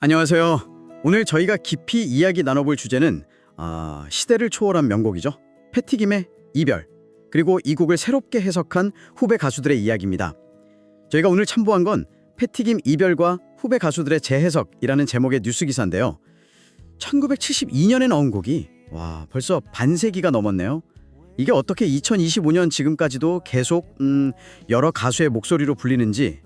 안녕하세요. 오늘 저희가 깊이 이야기 나눠볼 주제는 아, 시대를 초월한 명곡이죠. 패티김의 이별 그리고 이 곡을 새롭게 해석한 후배 가수들의 이야기입니다. 저희가 오늘 참고한 건 패티김 이별과 후배 가수들의 재해석이라는 제목의 뉴스 기사인데요. 1972년에 나온 곡이 와 벌써 반세기가 넘었네요. 이게 어떻게 2025년 지금까지도 계속 음, 여러 가수의 목소리로 불리는지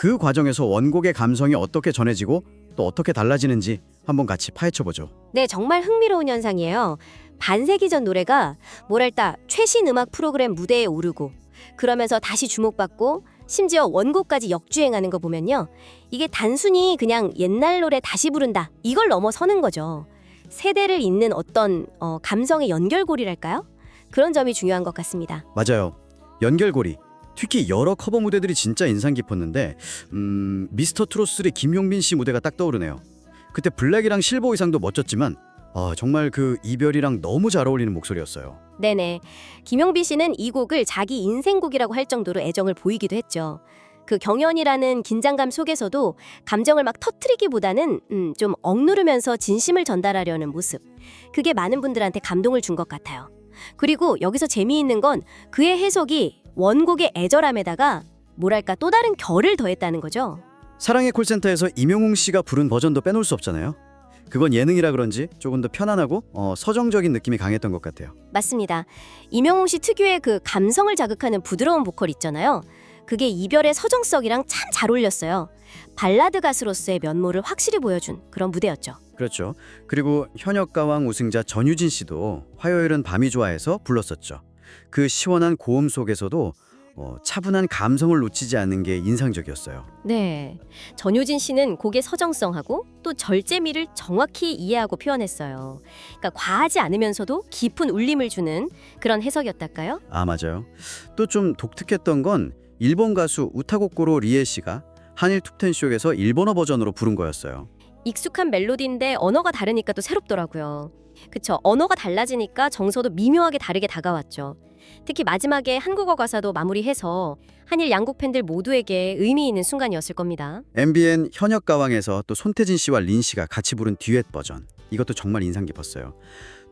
그 과정에서 원곡의 감성이 어떻게 전해지고 또 어떻게 달라지는지 한번 같이 파헤쳐 보죠. 네, 정말 흥미로운 현상이에요. 반세기 전 노래가 뭐랄까 최신 음악 프로그램 무대에 오르고 그러면서 다시 주목받고 심지어 원곡까지 역주행하는 거 보면요. 이게 단순히 그냥 옛날 노래 다시 부른다 이걸 넘어서는 거죠. 세대를 잇는 어떤 어, 감성의 연결고리랄까요? 그런 점이 중요한 것 같습니다. 맞아요. 연결고리. 특히 여러 커버 무대들이 진짜 인상 깊었는데 음, 미스터 트로스의 김용빈 씨 무대가 딱 떠오르네요. 그때 블랙이랑 실버 의상도 멋졌지만 아, 정말 그 이별이랑 너무 잘 어울리는 목소리였어요. 네네. 김용비 씨는 이 곡을 자기 인생곡이라고 할 정도로 애정을 보이기도 했죠. 그 경연이라는 긴장감 속에서도 감정을 막 터트리기보다는 음, 좀 억누르면서 진심을 전달하려는 모습. 그게 많은 분들한테 감동을 준 것 같아요. 그리고 여기서 재미있는 건 그의 해석이 원곡의 애절함에다가 뭐랄까 또 다른 결을 더했다는 거죠. 사랑의 콜센터에서 임영웅 씨가 부른 버전도 빼놓을 수 없잖아요. 그건 예능이라 그런지 조금 더 편안하고 어, 서정적인 느낌이 강했던 것 같아요. 맞습니다. 임영웅 씨 특유의 그 감성을 자극하는 부드러운 보컬 있잖아요. 그게 이별의 서정성이랑 참 잘 어울렸어요. 발라드 가수로서의 면모를 확실히 보여준 그런 무대였죠. 그렇죠. 그리고 현역 가왕 우승자 전유진 씨도 화요일은 밤이 좋아해서 불렀었죠. 그 시원한 고음 속에서도 어, 차분한 감성을 놓치지 않는 게 인상적이었어요. 네. 전효진 씨는 곡의 서정성하고 또 절제미를 정확히 이해하고 표현했어요. 그러니까 과하지 않으면서도 깊은 울림을 주는 그런 해석이었달까요? 아 맞아요. 또 좀 독특했던 건 일본 가수 우타고코로 리에 씨가 한일 톱텐쇼에서 일본어 버전으로 부른 거였어요. 익숙한 멜로디인데 언어가 다르니까 또 새롭더라고요. 그쵸. 언어가 달라지니까 정서도 미묘하게 다르게 다가왔죠. 특히 마지막에 한국어 가사도 마무리해서 한일 양국 팬들 모두에게 의미 있는 순간이었을 겁니다. MBN 현역 가왕에서 또 손태진 씨와 린 씨가 같이 부른 듀엣 버전. 이것도 정말 인상 깊었어요.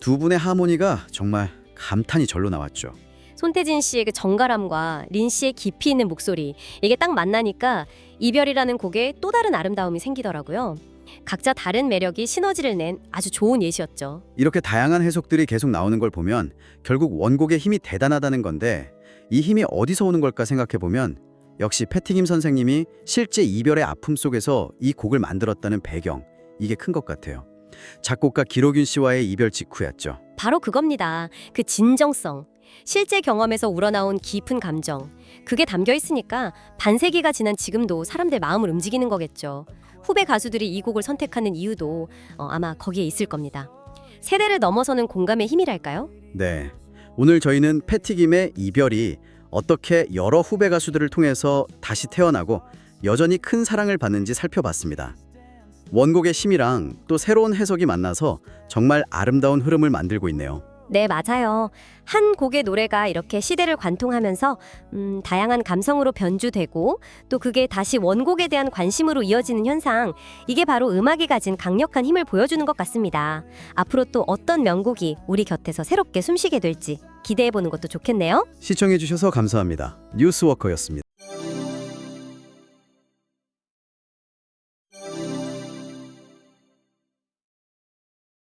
두 분의 하모니가 정말 감탄이 절로 나왔죠. 손태진 씨의 그 정갈함과 린 씨의 깊이 있는 목소리 이게 딱 만나니까 이별이라는 곡에 또 다른 아름다움이 생기더라고요. 각자 다른 매력이 시너지를 낸 아주 좋은 예시였죠. 이렇게 다양한 해석들이 계속 나오는 걸 보면 결국 원곡의 힘이 대단하다는 건데 이 힘이 어디서 오는 걸까 생각해 보면 역시 패티김 선생님이 실제 이별의 아픔 속에서 이 곡을 만들었다는 배경 이게 큰 것 같아요. 작곡가 기록윤 씨와의 이별 직후였죠. 바로 그겁니다. 그 진정성. 실제 경험에서 우러나온 깊은 감정. 그게 담겨 있으니까 반세기가 지난 지금도 사람들 마음을 움직이는 거겠죠. 후배 가수들이 이 곡을 선택하는 이유도 어, 아마 거기에 있을 겁니다. 세대를 넘어서는 공감의 힘이랄까요? 네. 오늘 저희는 패티김의 이별이 어떻게 여러 후배 가수들을 통해서 다시 태어나고 여전히 큰 사랑을 받는지 살펴봤습니다. 원곡의 힘이랑 또 새로운 해석이 만나서 정말 아름다운 흐름을 만들고 있네요. 네, 맞아요. 한 곡의 노래가 이렇게 시대를 관통하면서 음, 다양한 감성으로 변주되고 또 그게 다시 원곡에 대한 관심으로 이어지는 현상, 이게 바로 음악이 가진 강력한 힘을 보여주는 것 같습니다. 앞으로 또 어떤 명곡이 우리 곁에서 새롭게 숨쉬게 될지 기대해 보는 것도 좋겠네요. 시청해 주셔서 감사합니다. 뉴스워커였습니다.